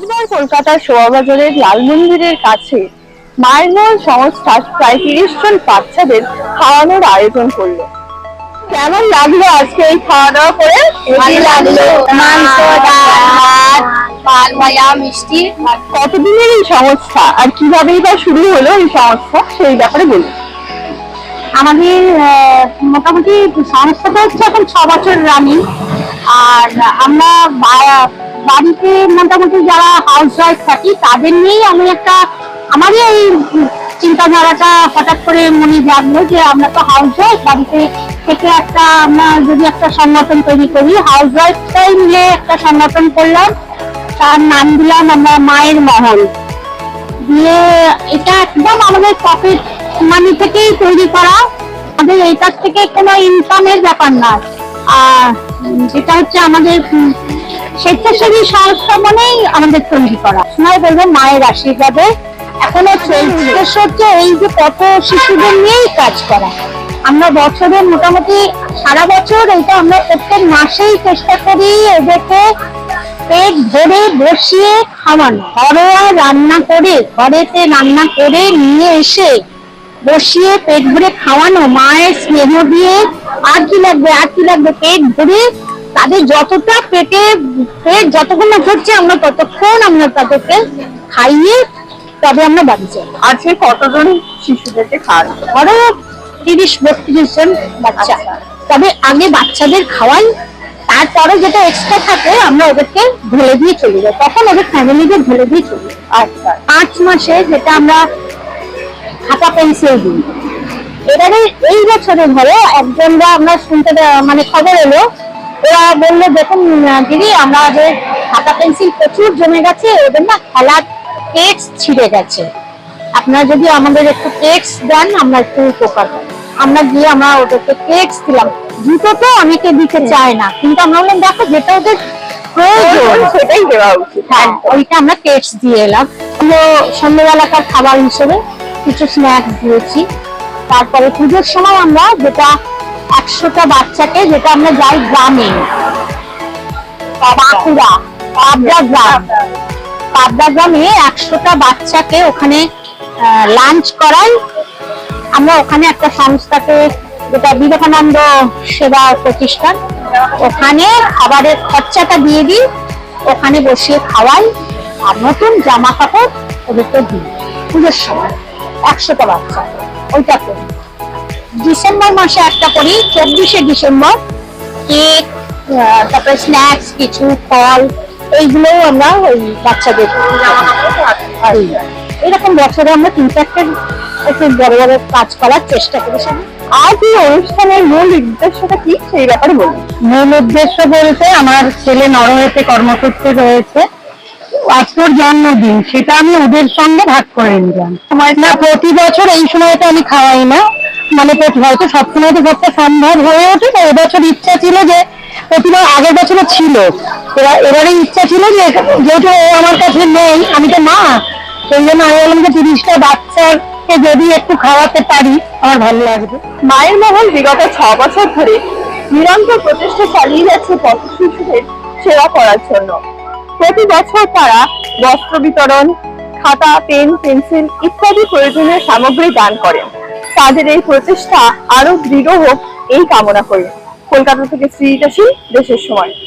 বুধবার কলকাতার শোভাবাজারের লাল মন্দিরের কাছে মাইনর সংস্থা প্রায় তিরিশ জন বাচ্চাদের খাওয়ানোর আয়োজন করল। কেমন লাগল আজকে এই খাওয়া দাওয়া করে লাগল। মাংস ডাল ভাত ভাজা মিষ্টি। কতদিনের এই সংস্থা? আর কিভাবেই বা শুরু হলো এই সংস্থা সেই ব্যাপারে বলুন। আমাদের আহ, মোটামুটি সংস্থাটা হচ্ছে এখন ছ বছর রানিং। আর আমরা বাড়িতে মোটামুটি যারা হাউস ওয়াইফ থাকি, তাদের নিয়েই আমি একটা, আমারই এই চিন্তাধারাটা হঠাৎ করে মনে জাগলো যে আমরা তো হাউস ওয়াইফ বাড়িতে থেকে একটা আমরা যদি একটা সংগঠন তৈরি করি হাউস ওয়াইফটাই মিলে একটা সংগঠন করলাম। তার নাম দিলাম আমরা মায়ের মহল। দিয়ে এটা একদম আমাদের পকেট মানি থেকেই তৈরি করা। আমাদের এটার থেকে কোনো ইনকামের ব্যাপার না। আর যেটা হচ্ছে আমাদের স্বেচ্ছাসেবী সংস্থা মনেই আমাদের তৈরি করা। সময় বলব, মায়ের আশীর্বাদে এখনও চলছে। এই যে কত শিশুদের নিয়েই কাজ করা। আমরা বছরে মোটামুটি সারা বছর এটা আমরা প্রত্যেক মাসেই চেষ্টা করি এদেরকে পেট ধরে বসিয়ে খাওয়ানো। ঘরোয়া রান্না করে, ঘরেতে রান্না করে নিয়ে এসে বসিয়ে পেট ভরে খাওয়ানো, মায়ের স্নেহ দিয়ে আর কি লাগবে, আর কি লাগবে পেট ভরে তাদের যতটা পেটে পেট যতক্ষণ না ভরছে আমরা ততক্ষণ আমরা তাদেরকে খাইয়ে তবে আমরা বাড়ি যাই। আজকে কতজন শিশুদেরকে খাওয়ানো ধরো তিরিশ বত্রিশ জন বাচ্চা। তবে আগে বাচ্চাদের খাওয়াই তারপরে যেটা এক্সট্রা থাকে আমরা ওদেরকে ঢেলে দিয়ে চলে যাই। তখন ওদের ফ্যামিলিকে ঢেলে দিয়ে চলে যাই। আচ্ছা। পাঁচ মাসে যেটা আমরা খাতা পেন্সিল দিই। এবারে এই বছরে ধরো একজনরা আমরা শুনতে মানে খবর এলো ওরা বলল দেখুন দিদি আমরা যে খাতা পেন্সিল প্রচুর জমে গেছে ওদের না খেলার টেক্স ছিঁড়ে গেছে। আপনারা যদি আমাদের একটু টেক্স দেন আমরা একটু উপকার আমরা গিয়ে আমরা ওদেরকে টেক্স দিলাম। জুতো তো অনেকে দিতে চায় না কিন্তু আমরা বললাম দেখো যেটা ওদের প্রয়োজন সেটাই দেওয়া উচিত। হ্যাঁ ওইটা আমরা দিয়ে এলাম। সন্ধ্যেবেলাকার খাবার হিসেবে কিছু স্ন্যাক্স দিয়েছি। তারপরে পুজোর সময় আমরা যেটা একশোটা বাচ্চাকে যেটা আমরা যাই গ্রামে। বাঁকুড়া পাবদা গ্রাম। পাবদা গ্রামে একশোটা বাচ্চাকে ওখানে লাঞ্চ করাই। আমরা ওখানে একটা সংস্থাকে, যেটা বিবেকানন্দ সেবা প্রতিষ্ঠান, ওখানে খাবারের খরচাটা দিয়ে দিই। ওখানে বসিয়ে খাওয়াই। আর নতুন জামা কাপড় ওদেরকে দিই। পুজোর সময়। একশোটা বাচ্চা। ওইটা করি। ডিসেম্বর মাসে একটা করি চব্বিশে ডিসেম্বর। কেক তারপরে স্ন্যাক্স কিছু ফল এইগুলোও আমরা ওই বাচ্চাদের এরকম বছরে আমরা তিন চারটে একটু বড় বড় কাজ করার চেষ্টা করি। সবাই আজ এই অনুষ্ঠানের মূল উদ্দেশ্যটা কি সেই ব্যাপারে বলুন মূল উদ্দেশ্য বলতে আমার ছেলে নরওয়েতে কর্মসূত্রে রয়েছে। আজকের জন্মদিন সেটা আমি ওদের সঙ্গে ভাগ করে নিলাম। না প্রতি বছর এই সময়টা আমি খাওয়াই না। মানে হয়তো সবসময় তো করতে সম্ভব হয়ে ওঠে না এবছর ইচ্ছা ছিল যে প্রতিবার আগের বছরও ছিল। এবার ইচ্ছা ছিল যে যেহেতু ও আমার কাছে নেই, আমি তো মা, সেই জন্য আমি বললাম যে তিরিশটা বাচ্চাকে যদি একটু খাওয়াতে পারি, আমার ভালো লাগবে। মায়ের মহল বিগত ছ বছর ধরে নিরন্তর প্রচেষ্টা চালিয়ে যাচ্ছে পথ শিশুদের সেবা করার জন্য। প্রতি বছর তারা বস্ত্র বিতরণ, খাতা, পেন, পেন্সিল ইত্যাদি প্রয়োজনীয় সামগ্রী দান করেন। তাদের এই প্রচেষ্টা আরও দৃঢ় হোক এই কামনা করি। কলকাতা থেকে শ্রীতাসী দেশের সময়।